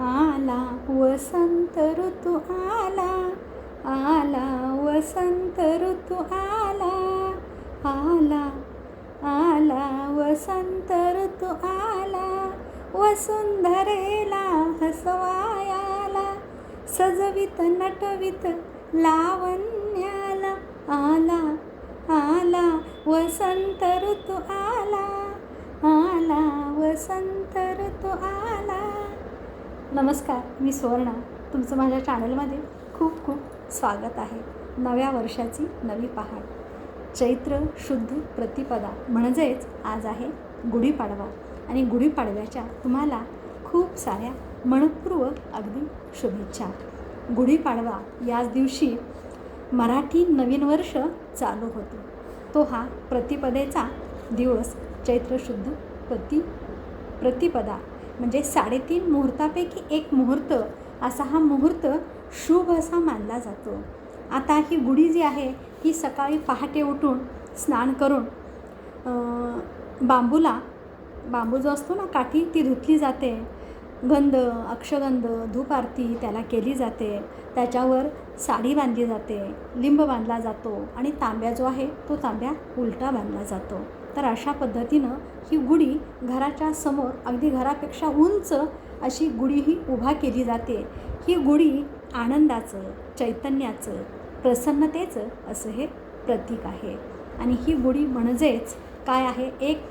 आला वसंत ऋतू आला आला वसंत ऋतू आला आला आला वसंत ऋतू आला वसुंधरेला हसवायाला सजवित नटवित लावण्याला आला आला वसंत ऋतू आला आला वसंत ऋतू आला. नमस्कार मी सुवर्णा. तुमचं माझ्या चॅनलमध्ये खूप खूप स्वागत आहे. नव्या वर्षाची नवी पहाट. चैत्र शुद्ध प्रतिपदा म्हणजेच आज आहे गुढीपाडवा. आणि गुढीपाडव्याच्या तुम्हाला खूप साऱ्या मनपूर्वक अगदी शुभेच्छा. गुढीपाडवा याच दिवशी मराठी नवीन वर्ष चालू होतो. तो हा प्रतिपदेचा दिवस चैत्र शुद्ध प्रति प्रतिपदा म्हणजे साडेतीन मुहूर्तापैकी एक मुहूर्त असा हा मुहूर्त शुभ असा मानला जातो. आता ही गुढी जी आहे ही सकाळी पहाटे उठून स्नान करून बांबूला बांबू जो असतो ना काठी ती धुतली जाते. गंध अक्षगंध धूप आरती त्याला केली जाते. त्याच्यावर साडी बांधली जाते लिंब बांधला जातो आणि तांब्या जो आहे तो तांब्या उलटा बांधला जातो. तर अशा पद्धतीनं ही गुढी घराच्या समोर अगदी घरापेक्षा उंच अशी गुढी ही उभा केली जाते. ही गुढी आनंदाचं चैतन्याचं प्रसन्नतेचं असं हे प्रतीक आहे. आणि ही गुढी म्हणजेच काय आहे? एक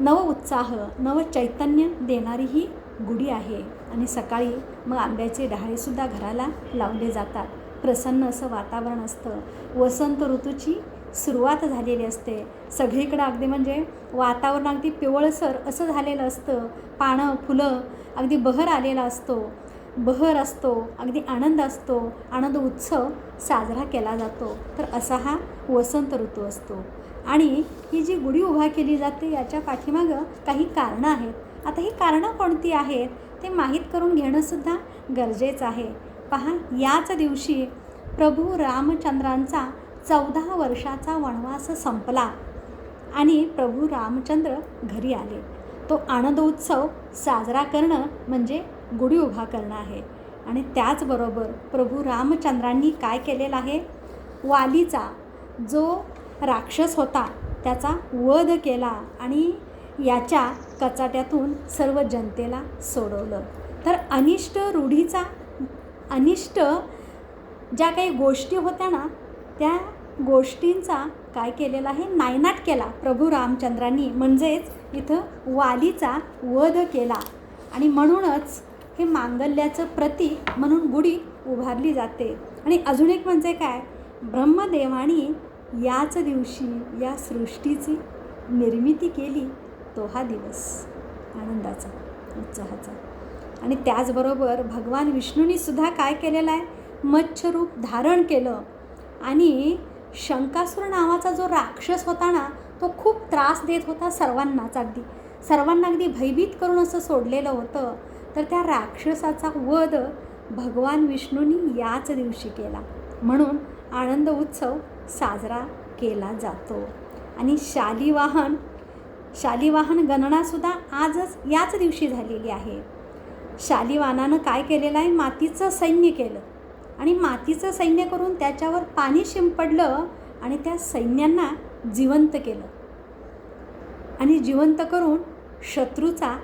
नव उत्साह नव चैतन्य देणारी ही गुढी आहे. आणि सकाळी मग आंब्याचे डहाळेसुद्धा घराला लावले जातात. प्रसन्न असं वातावरण असतं. वसंत ऋतूची सुरुवात झालेली असते. सगळीकडं अगदी म्हणजे वातावरण अगदी पिवळसर असं झालेलं असतं. पानं फुलं अगदी बहर आलेला असतो. बहर असतो अगदी आनंद असतो. आनंद उत्सव साजरा केला जातो. तर असा हा वसंत ऋतू असतो. आणि ही जी गुढी उभा केली जाते याच्या पाठीमागं काही कारणं आहेत. आता ही कारणं कोणती आहेत ते माहीत करून घेणंसुद्धा गरजेचं आहे. पहा याच दिवशी प्रभू रामचंद्रांचा चौदा वर्षाचा वनवास संपला आणि प्रभू रामचंद्र घरी आले. तो आनंद उत्सव साजरा करणं म्हणजे गुढी उभा करणं आहे. आणि त्याचबरोबर प्रभू रामचंद्रांनी काय केलेलं आहे? वालीचा जो राक्षस होता त्याचा वध केला आणि याच्या कचाट्यातून सर्व जनतेला सोडवलं. तर अनिष्ट रूढीचा अनिष्ट ज्या काही गोष्टी होत्या ना त्या गोष्टींचा काय केलेला आहे? नायनाट केला. प्रभू रामचंद्रांनी म्हणजेच इथं वालीचा वध केला. आणि म्हणूनच हे मांगल्याचं प्रतीक म्हणून गुढी उभारली जाते. आणि अजून एक म्हणजे काय? ब्रह्मदेवानी याच दिवशी या सृष्टीची निर्मिती केली तो हा दिवस. आनंदाचा उत्साहाचा. आणि त्याचबरोबर भगवान विष्णूंनी सुद्धा काय केलेलं आहे? मच्छरूप धारण केलं. आणि शंकासूर नावाचा जो राक्षस होता ना तो खूप त्रास देत होता सर्वांनाच अगदी. सर्वांना अगदी भयभीत करून असं सोडलेलं होतं. तर त्या राक्षसाचा वध भगवान विष्णूंनी याच दिवशी केला. म्हणून आनंद उत्सव साजरा केला जातो. आणि शालिवाहन शालिवाहन गणनासुद्धा आजच याच दिवशी झालेली आहे. शालिवाहनानं काय केलेलं आहे? मातीचं सैन्य केलं. आणि मातीचं सैन्य करून त्याच्यावर पाणी शिंपडलं आणि त्या सैन्यांना जिवंत केलं. आणि जिवंत करून शत्रूचा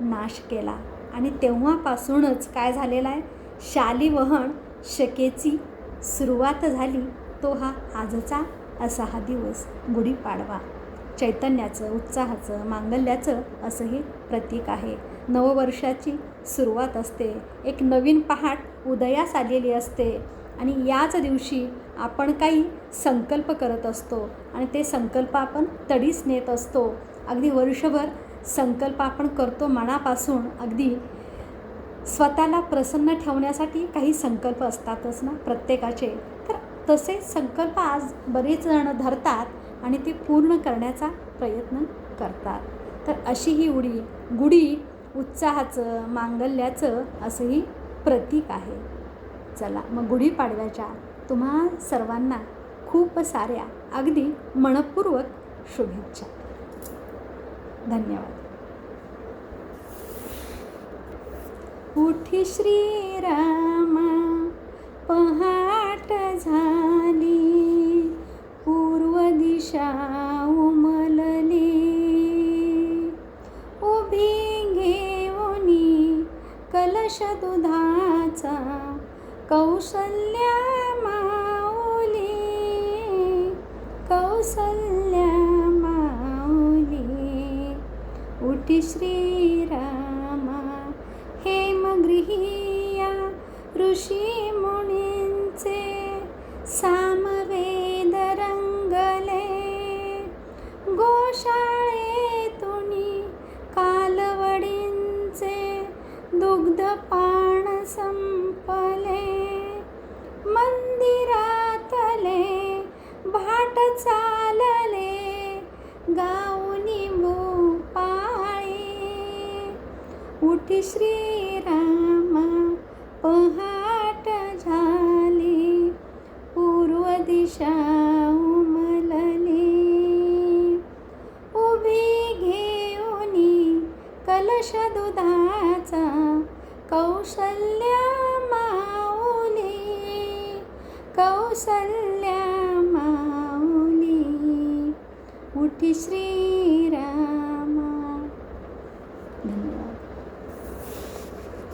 नाश केला. आणि तेव्हापासूनच काय झालेलं आहे? शालिवहन शकेची सुरुवात झाली. तो हा आजचा असा हा दिवस गुढीपाडवा चैतन्याचं उत्साहाचं मांगल्याचं असं हे प्रतीक आहे. नववर्षाची सुरुवात असते. एक नवीन पहाट उदयास आलेली असते आणि याच दिवशी आपण काही संकल्प करत असतो आणि ते संकल्प आपण तडीस नेत असतो. अगदी वर्षभर संकल्प आपण करतो मनापासून. अगदी स्वतःला प्रसन्न ठेवण्यासाठी काही संकल्प असतातच ना प्रत्येकाचे. तर तसे संकल्प आज बरेच जण धरतात आणि ते पूर्ण करण्याचा प्रयत्न करतात. तर अशी ही उडी गुढी उत्साहाचं मांगल्याचं असंही प्रतीक आहे. चला मग गुढीपाडव्याच्या तुम्हा सर्वांना खूप साऱ्या अगदी मनपूर्वक शुभेच्छा. धन्यवाद. उठी श्रीरामा पहाट झाली पूर्व दिशा कौसल्या माऊली कौसल्या माऊली. उठी श्रीरामा हेमगृहिया ऋषी मुनींचे सा श्रीरामा पहाट झाली पूर्व दिशा उमलली. उभी घेऊनी कलश दुधाचा कौशल्या माऊली. कौशल्या माऊली. उठी श्री